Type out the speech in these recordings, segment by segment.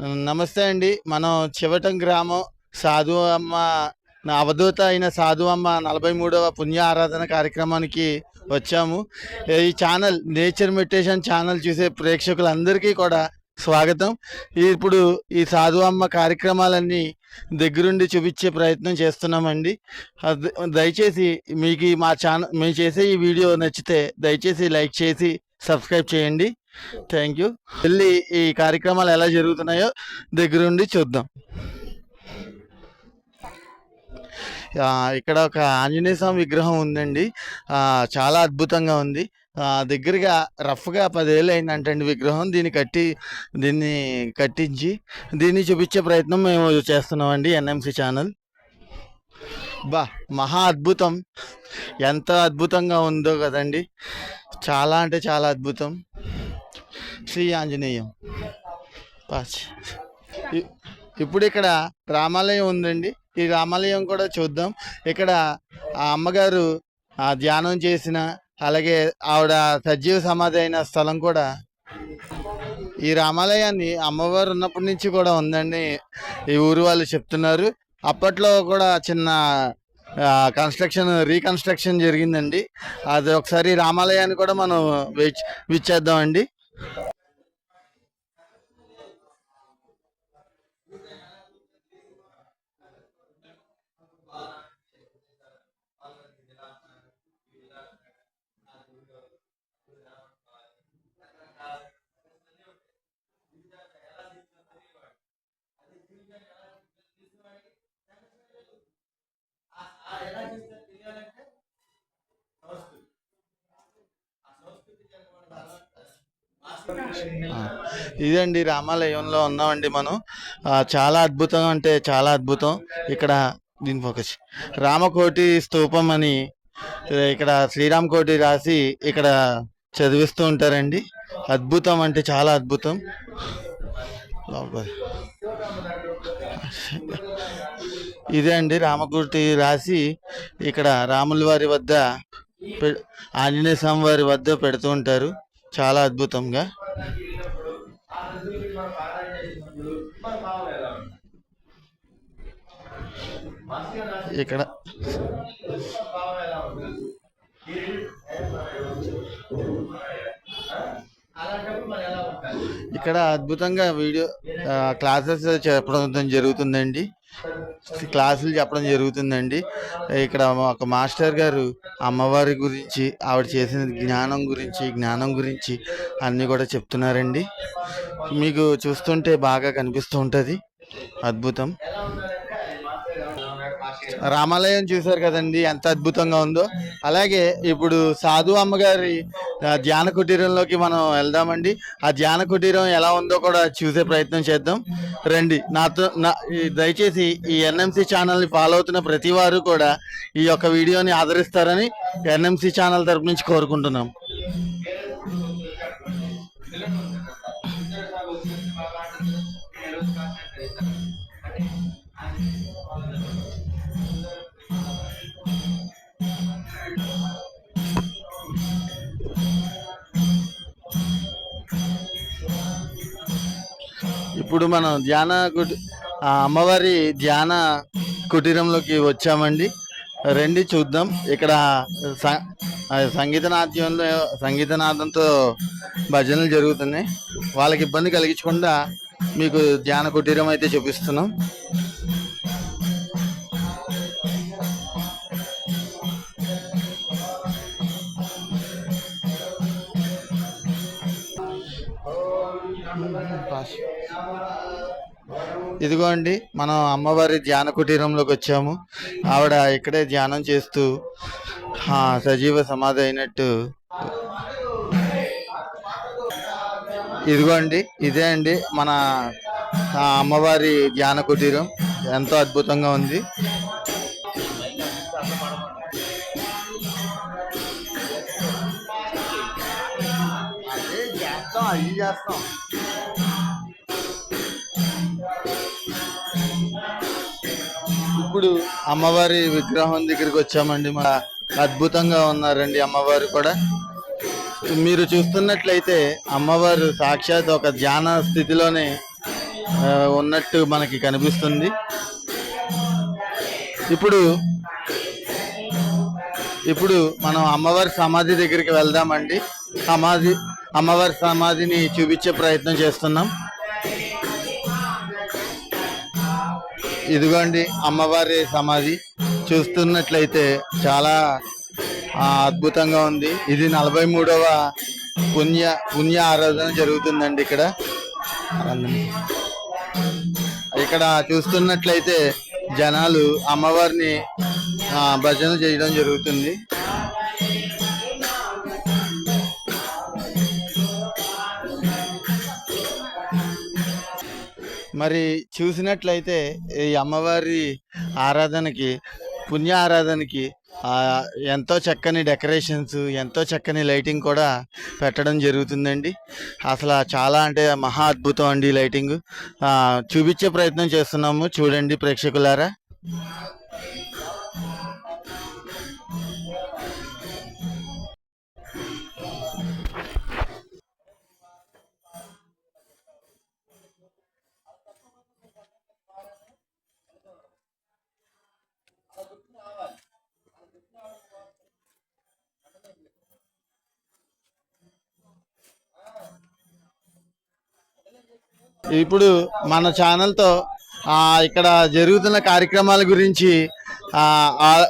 నమస్తే అండి. మనం చివటం గ్రామం సాధు అమ్మ నా అవధూత అయిన సాధు అమ్మ నలభై మూడవ పుణ్య ఆరాధన కార్యక్రమానికి వచ్చాము. ఈ ఛానల్ నేచర్ మెడిటేషన్ ఛానల్ చూసే ప్రేక్షకులందరికీ కూడా స్వాగతం. ఇప్పుడు ఈ సాధు అమ్మ కార్యక్రమాలన్నీ దగ్గరుండి చూపించే ప్రయత్నం చేస్తున్నామండి. దయచేసి మీకు మా ఛానల్ మేము చేసే ఈ వీడియో నచ్చితే దయచేసి లైక్ చేసి సబ్స్క్రైబ్ చేయండి. థ్యాంక్ యూ వెళ్ళి ఈ కార్యక్రమాలు ఎలా జరుగుతున్నాయో దగ్గరుండి చూద్దాం. ఇక్కడ ఒక ఆంజనేయ స్వామి విగ్రహం ఉందండి. చాలా అద్భుతంగా ఉంది. దగ్గరగా రఫ్గా పదేళ్ళు అయిందంటండి విగ్రహం. దీన్ని కట్టి దీన్ని కట్టించి దీన్ని చూపించే ప్రయత్నం మేము చేస్తున్నామండి ఎన్ఎంసి ఛానల్. బా మహా అద్భుతం. ఎంత అద్భుతంగా ఉందో కదండి. చాలా అంటే చాలా అద్భుతం. శ్రీ ఆంజనేయం. పాచ్. ఇప్పుడు ఇక్కడ రామాలయం ఉందండి. ఈ రామాలయం కూడా చూద్దాం. ఇక్కడ ఆ అమ్మగారు ఆ ధ్యానం చేసిన అలాగే ఆవిడ సజీవ సమాధి అయిన స్థలం కూడా ఈ రామాలయాన్ని అమ్మవారు ఉన్నప్పటి నుంచి కూడా ఉందండి. ఈ ఊరు వాళ్ళు చెప్తున్నారు. అప్పట్లో కూడా చిన్న కన్స్ట్రక్షన్ రీకన్స్ట్రక్షన్ జరిగిందండి. అది ఒకసారి రామాలయాన్ని కూడా మనం విచ్చేద్దామండి. వీచేద్దామండి ఆ, ఇదండి రామాలయంలో ఉన్నామండి మనం. చాలా అద్భుతం అంటే చాలా అద్భుతం. ఇక్కడ దీని ఫోకస్ రామకోటి స్తూపం అని ఇక్కడ శ్రీరామ్ కోటి రాసి ఇక్కడ చదివిస్తూ ఉంటారండి. అద్భుతం అంటే చాలా అద్భుతం. ఇదే అండి రామకోటి రాసి ఇక్కడ రాముల వారి వద్ద పె- ఆంజనేయ స్వామి వారి వద్ద పెడుతూ ఉంటారు. చాలా అద్భుతంగా. ఇక్కడ ఇక్కడ అద్భుతంగా వీడియో క్లాసెస్ చెప్పడం జరుగుతుందండి. క్లాసులు చెప్పడం జరుగుతుందండి. ఇక్కడ ఒక మాస్టర్ గారు అమ్మవారి గురించి ఆవిడ చేసిన జ్ఞానం గురించి జ్ఞానం గురించి అన్నీ కూడా చెప్తున్నారండి. మీకు చూస్తుంటే బాగా కనిపిస్తూ ఉంటుంది. అద్భుతం. రామాలయం చూశారు కదండి ఎంత అద్భుతంగా ఉందో. అలాగే ఇప్పుడు సాధు అమ్మగారి ధ్యాన కుటీరంలోకి మనం వెళ్దామండి. ఆ ధ్యాన కుటీరం ఎలా ఉందో కూడా చూసే ప్రయత్నం చేద్దాం. రండి నాతో నా దయచేసి ఈ ఎన్ఎంసి ఛానల్ని ఫాలో అవుతున్న ప్రతి వారు కూడా ఈ యొక్క వీడియోని ఆదరిస్తారని ఎన్ఎంసి ఛానల్ తరపు నుంచి కోరుకుంటున్నాం. ఇప్పుడు మనం ధ్యాన కుటి ఆ అమ్మవారి ధ్యాన కుటీరంలోకి వచ్చామండి. రండి చూద్దాం. ఇక్కడ స- సంగీత నాట్యంలో సంగీత నాదంతో భజనలు జరుగుతున్నాయి. వాళ్ళకి ఇబ్బంది కలిగించకుండా మీకు ధ్యాన కుటీరం అయితే చూపిస్తున్నాం. ఇదిగో అండి మనం అమ్మవారి ధ్యాన కుటీరంలోకి వచ్చాము. ఆవిడ ఇక్కడే ధ్యానం చేస్తూ ఆ, సజీవ సమాధి అయినట్టు. ఇదిగో అండి ఇదే అండి మన అమ్మవారి ధ్యాన కుటీరం. ఎంతో అద్భుతంగా ఉంది. చేస్తాం. ఇప్పుడు అమ్మవారి విగ్రహం దగ్గరికి వచ్చామండి. మా అద్భుతంగా ఉన్నారండి అమ్మవారు కూడా. మీరు చూస్తున్నట్లయితే అమ్మవారు సాక్షాత్ ఒక ధ్యాన స్థితిలోనే ఉన్నట్టు మనకి కనిపిస్తుంది. ఇప్పుడు ఇప్పుడు మనం అమ్మవారి సమాధి దగ్గరికి వెళ్దామండి. సమాధి అమ్మవారి సమాధిని చూపించే ప్రయత్నం చేస్తున్నాం. ఇదిగోండి అమ్మవారి సమాధి. చూస్తున్నట్లయితే చాలా అద్భుతంగా ఉంది. ఇది నలభై మూడవ పుణ్య పుణ్య ఆరాధన జరుగుతుందండి ఇక్కడ. ఇక్కడ చూస్తున్నట్లయితే జనాలు అమ్మవారిని ఆ, భజన చేయడం జరుగుతుంది. మరి చూసినట్లయితే ఈ అమ్మవారి ఆరాధనకి పుణ్య ఆరాధనకి ఎంతో చక్కని డెకరేషన్స్ ఎంతో చక్కని లైటింగ్ కూడా పెట్టడం జరుగుతుందండి. అసలు చాలా అంటే మహా అద్భుతం అండి లైటింగ్. చూపించే ప్రయత్నం చేస్తున్నాము. చూడండి ప్రేక్షకులారా. ఇప్పుడు మన ఛానల్తో ఇక్కడ జరుగుతున్న కార్యక్రమాల గురించి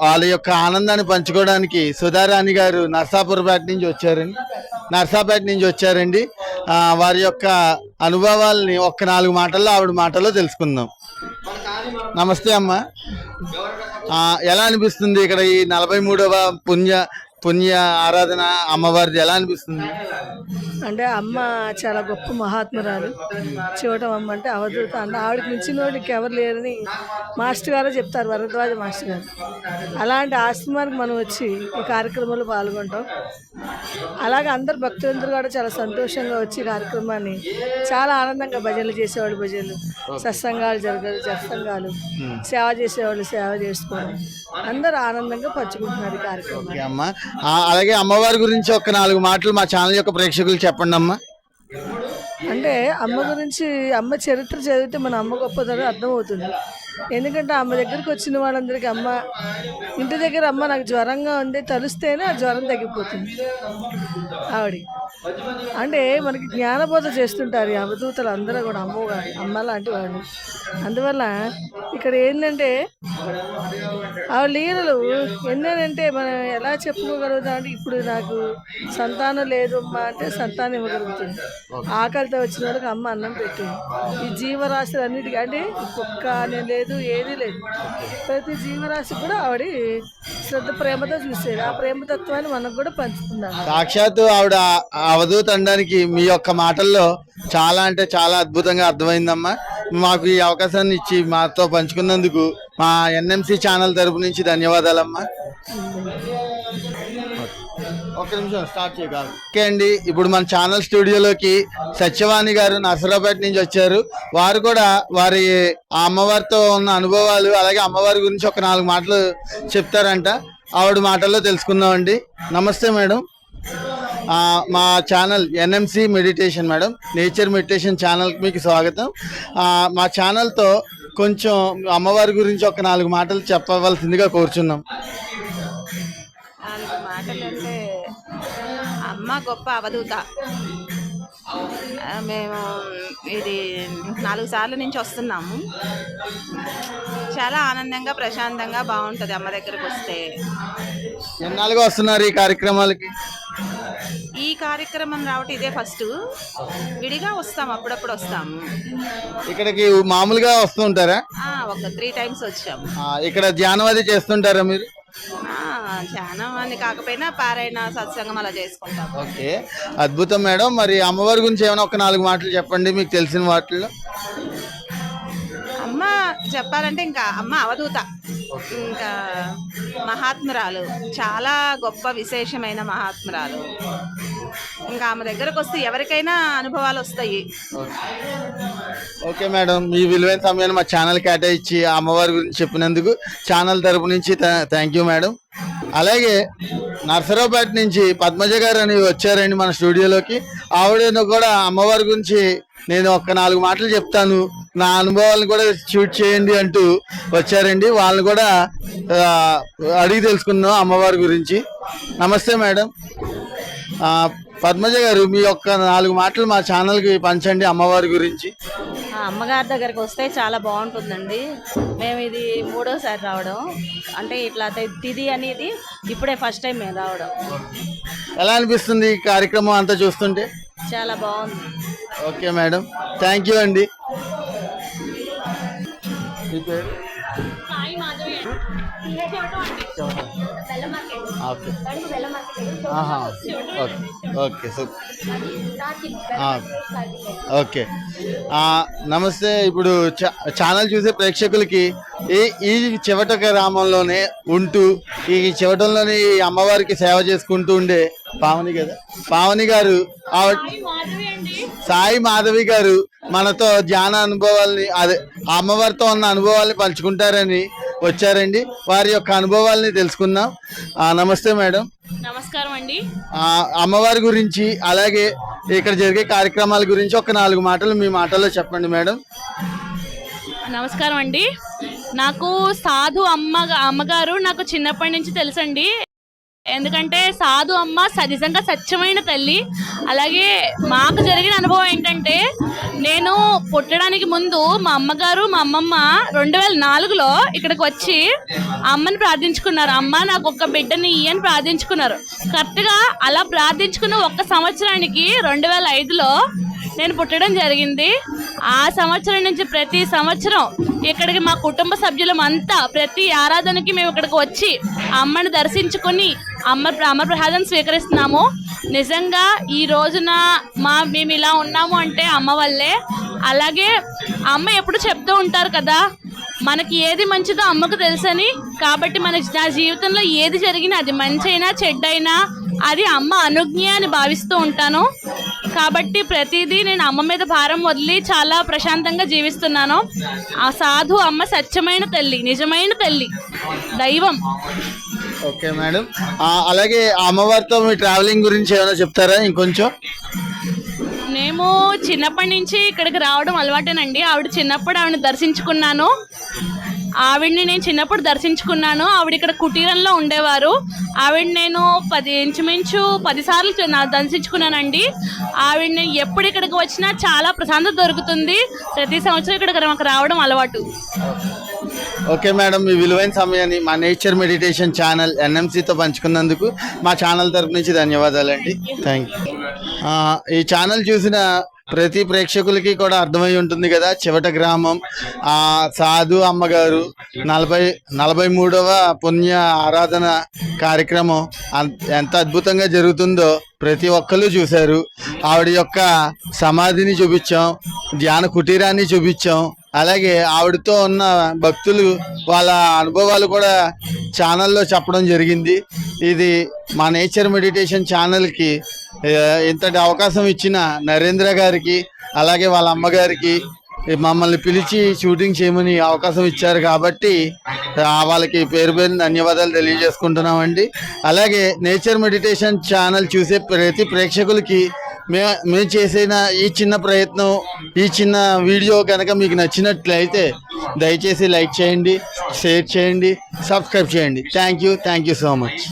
వాళ్ళ యొక్క ఆనందాన్ని పంచుకోవడానికి సుధారాణి గారు నర్సాపూర్పేట నుంచి వచ్చారండి. నర్సాపేట నుంచి వచ్చారండి. వారి యొక్క అనుభవాల్ని ఒక్క నాలుగు మాటల్లో ఆవిడ మాటల్లో తెలుసుకుందాం. నమస్తే అమ్మ. ఎలా అనిపిస్తుంది ఇక్కడ ఈ నలభై మూడవ పుణ్య పుణ్య ఆరాధన అమ్మవారిది ఎలా అనిపిస్తుంది? అంటే అమ్మ చాలా గొప్ప మహాత్మురాలు. చూడటం అమ్మ అంటే అవధూత. అన్న ఆవిడకి మించిన వాడికి ఎవరు లేరని మాస్టర్ గారు చెప్తారు వరద్వాజ మాస్టర్ గారు. అలాంటి ఆశ్రమానికి మనం వచ్చి ఈ కార్యక్రమంలో పాల్గొంటాం. అలాగే అందరు భక్తులందరూ కూడా చాలా సంతోషంగా వచ్చి కార్యక్రమాన్ని చాలా ఆనందంగా భజనలు చేసేవాళ్ళు భజనలు. సత్సంగాలు జరగదు సత్సంగాలు సేవ చేసేవాళ్ళు సేవ చేసుకోవడం అందరూ ఆనందంగా పంచుకుంటున్నారు ఈ కార్యక్రమం అమ్మా. అలాగే అమ్మవారి గురించి ఒక నాలుగు మాటలు మా ఛానల్ యొక్క ప్రేక్షకులు చెప్పండి అమ్మా. అంటే అమ్మ గురించి అమ్మ చరిత్ర చదివితే మన అమ్మ గొప్పదని అర్థమవుతుంది. ఎందుకంటే అమ్మ దగ్గరికి వచ్చిన వాళ్ళందరికీ అమ్మ ఇంటి దగ్గర అమ్మ నాకు జ్వరంగా ఉంది తలుస్తేనే ఆ జ్వరం తగ్గిపోతుంది. ఆవిడ. అంటే మనకి జ్ఞానబోధ చేస్తుంటారు ఈ అవధూతలు అందరూ కూడా అమ్మ అమ్మ లాంటి వాళ్ళు. అందువల్ల ఇక్కడ ఏంటంటే ఆ లీలలు ఎన్నేనంటే మనం ఎలా చెప్పుకోగలుగుతాం అంటే ఇప్పుడు నాకు సంతానం లేదు అమ్మ అంటే సంతానం ఇవ్వగలుగుతుంది. ఆకలితో వచ్చిన వాళ్ళకి అమ్మ అన్నం పెట్టింది ఈ జీవరాశులు అన్నిటికీ అంటే కుక్క అనేది లేదు ఏది లేదు. ప్రతి జీవరాశి కూడా ఆవిడ శ్రద్ధ ప్రేమతో చూసేది. ఆ ప్రేమతత్వాన్ని మనకు కూడా పంచుకున్నాను సాక్షాత్తు ఆవిడ అవధూత అనడానికి మీ యొక్క మాటల్లో చాలా అంటే చాలా అద్భుతంగా అర్థమైందమ్మా. మాకు ఈ అవకాశాన్ని ఇచ్చి మాతో పంచుకున్నందుకు మా ఎన్ఎంసి ఛానల్ తరపు నుంచి ధన్యవాదాలమ్మా. ఒక నిమిషం స్టార్ట్ చేయగలరు ఓకే అండి ఇప్పుడు మన ఛానల్ స్టూడియోలోకి సత్యవాణి గారు నర్సరాపేట నుంచి వచ్చారు. వారు కూడా వారి ఆ అమ్మవారితో ఉన్న అనుభవాలు అలాగే అమ్మవారి గురించి ఒక నాలుగు మాటలు చెప్తారంట. ఆవిడ మాటల్లో తెలుసుకుందామండి నమస్తే మేడం. మా channel NMC meditation madam. Nature meditation ఛానల్కి మీకు స్వాగతం. మా ఛానల్తో కొంచెం అమ్మవారి గురించి ఒక నాలుగు మాటలు చెప్పవలసిందిగా కోరుచున్నాం. గొప్ప అవధూత. మేము ఇది నాలుగు సార్ల నుంచి వస్తున్నాము. చాలా ఆనందంగా ప్రశాంతంగా బాగుంటుంది అమ్మ దగ్గరకు వస్తే. ఎన్నాళ్ళుగా వస్తున్నారు ఈ కార్యక్రమాలకి? ఈ కార్యక్రమం రావటం ఇదే ఫస్ట్. విడిగా వస్తాం అప్పుడప్పుడు వస్తాము ఇక్కడికి మామూలుగా వస్తూ ఉంటారా? ఆ, ఒక త్రీ టైమ్స్ వచ్చాము. ఇక్కడ ధ్యానం అది చేస్తుంటారా మీరు? చాలా మంది. కాకపోయినా పారాయణ సత్సంగం అలా చేసుకుంటాం. ఓకే. అద్భుతం మేడం. మరి అమ్మవారి గురించి ఏమైనా ఒక నాలుగు మాటలు చెప్పండి మీకు తెలిసిన వాటిల్లో. అమ్మ చెప్పాలంటే ఇంకా అమ్మ అవధూత. ఇంకా మహాత్మురాలు. చాలా గొప్ప విశేషమైన మహాత్మురాలు. ఇంకా ఆమె దగ్గరకు వస్తే ఎవరికైనా అనుభవాలు వస్తాయి. ఓకే మేడం మీ విలువైన సమయాన్ని మా ఛానల్ కేటాయించి ఆ అమ్మవారి గురించి చెప్పినందుకు ఛానల్ తరపు నుంచి థ్యాంక్ యూ మేడం. అలాగే నర్సరావుపేట నుంచి పద్మజ గారు అని వచ్చారండి మన స్టూడియోలోకి. ఆవిడను కూడా అమ్మవారి గురించి నేను ఒక్క నాలుగు మాటలు చెప్తాను. నా అనుభవాలను కూడా షూట్ చేయండి అంటూ వచ్చారండి. వాళ్ళని కూడా అడిగి తెలుసుకున్నాం అమ్మవారి గురించి. నమస్తే మేడం. పద్మజ గారు మీ యొక్క నాలుగు మాటలు మా ఛానల్కి పంచండి అమ్మవారి గురించి. ఆ అమ్మగారి దగ్గరకు వస్తే చాలా బాగుంటుందండి. మేము ఇది మూడోసారి రావడం. అంటే ఇట్లా తిది అనేది ఇప్పుడే ఫస్ట్ టైం మేము రావడం. ఎలా అనిపిస్తుంది ఈ కార్యక్రమం అంతా చూస్తుంటే? చాలా బాగుంది. Okay madam. థ్యాంక్ యూ అండి. మీ పేరు? ఓకే. ఆహా. ఓకే. Okay super. ఓకే. ఆ, నమస్తే ఇప్పుడు చ- ఛానల్ చూసే ప్రేక్షకులకి ఈ ఈ చివట గ్రామంలోనే ఉంటూ ఈ చివటంలోని ఈ అమ్మవారికి సేవ చేసుకుంటూ ఉండే పావని కదా? పావని గారు ఆవిడ సాయి మాధవి గారు మనతో ధ్యాన అనుభవాల్ని అదే ఆ అమ్మవారితో ఉన్న అనుభవాల్ని పంచుకుంటారని వచ్చారండి. వారి యొక్క అనుభవాల్ని తెలుసుకుందాం. ఆ, నమస్తే మేడం. నమస్కారం అండి. అమ్మవారి గురించి అలాగే ఇక్కడ జరిగే కార్యక్రమాల గురించి ఒక నాలుగు మాటలు మీ మాటల్లో చెప్పండి మేడం. నమస్కారం అండి. నాకు సాధు అమ్మ అమ్మగారు నాకు చిన్నప్పటి నుంచి తెలుసండి. ఎందుకంటే సాధు అమ్మ నిజంగా స్వచ్ఛమైన తల్లి. అలాగే మాకు జరిగిన అనుభవం ఏంటంటే నేను పుట్టడానికి ముందు మా అమ్మగారు మా అమ్మమ్మ రెండు వేల నాలుగులో ఇక్కడికి వచ్చి అమ్మని ప్రార్థించుకున్నారు. అమ్మ నాకు ఒక బిడ్డని ఇయ్యని అని ప్రార్థించుకున్నారు. కరెక్ట్గా అలా ప్రార్థించుకున్న ఒక్క సంవత్సరానికి రెండు వేల ఐదులో నేను పుట్టడం జరిగింది. ఆ సంవత్సరం నుంచి ప్రతి సంవత్సరం ఇక్కడికి మా కుటుంబ సభ్యులం అంతా ప్రతి ఆరాధనకి మేము ఇక్కడికి వచ్చి అమ్మని దర్శించుకొని అమ్మ అమ్మ ప్రసాదం స్వీకరిస్తున్నాము. నిజంగా ఈ రోజున మా మేము ఇలా ఉన్నాము అంటే అమ్మ వల్లే. అలాగే అమ్మ ఎప్పుడు చెప్తూ ఉంటారు కదా మనకి ఏది మంచిదో అమ్మకు తెలుసని. కాబట్టి మన నా జీవితంలో ఏది జరిగినా అది మంచైనా చెడ్డైనా అది అమ్మ అనుజ్ఞ అని భావిస్తూ ఉంటాను. కాబట్టి ప్రతిదీ నేను అమ్మ మీద భారం వదిలి చాలా ప్రశాంతంగా జీవిస్తున్నాను. ఆ సాధు అమ్మ సత్యమైన తల్లి నిజమైన తల్లి దైవం. Okay madam. అలాగే అమ్మవారితో మీ ట్రావెలింగ్ గురించి ఏమైనా చెప్తారా ఇంకొంచెం? మేము చిన్నప్పటి నుంచి ఇక్కడికి రావడం అలవాటేనండి. ఆవిడ చిన్నప్పుడు ఆవిడని దర్శించుకున్నాను. ఆవిడ్ని నేను చిన్నప్పుడు దర్శించుకున్నాను. ఆవిడ ఇక్కడ కుటీరంలో ఉండేవారు. ఆవిడ నేను పది ఇంచుమించు పదిసార్లు దర్శించుకున్నానండి ఆవిడ నేను ఆవిడని ఎప్పుడు ఇక్కడికి వచ్చినా చాలా ప్రశాంతత దొరుకుతుంది. ప్రతి సంవత్సరం ఇక్కడికి మాకు రావడం అలవాటు. ఓకే మేడం మీ విలువైన సమయాన్ని మా నేచర్ మెడిటేషన్ ఛానల్ ఎన్ఎంసీతో పంచుకున్నందుకు మా ఛానల్ తరపు నుంచి ధన్యవాదాలండి. Thank you. ఈ ఛానల్ చూసిన ప్రతి ప్రేక్షకులకి కూడా అర్థమై ఉంటుంది కదా చివట గ్రామం. ఆ సాధు అమ్మగారు నలభై నలభై మూడవ పుణ్య ఆరాధన కార్యక్రమం ఎంత అద్భుతంగా జరుగుతుందో ప్రతి ఒక్కరు చూశారు. ఆవిడ యొక్క సమాధిని చూపించాం ధ్యాన కుటీరాన్ని చూపించాం. అలాగే ఆవిడతో ఉన్న భక్తులు వాళ్ళ అనుభవాలు కూడా ఛానల్లో చెప్పడం జరిగింది. ఇది మా నేచర్ మెడిటేషన్ ఛానల్కి ఇంతటి అవకాశం ఇచ్చిన నరేంద్ర గారికి అలాగే వాళ్ళ అమ్మగారికి మమ్మల్ని పిలిచి షూటింగ్ చేయమని అవకాశం ఇచ్చారు కాబట్టి వాళ్ళకి పేరు పేరు ధన్యవాదాలు తెలియజేసుకుంటున్నామండి. అలాగే నేచర్ మెడిటేషన్ ఛానల్ చూసే ప్రతి ప్రేక్షకులకి మే మేము చేసిన ఈ చిన్న ప్రయత్నం ఈ చిన్న వీడియో కనుక మీకు నచ్చినట్లయితే దయచేసి లైక్ చేయండి షేర్ చేయండి సబ్స్క్రైబ్ చేయండి. Thank you thank you so much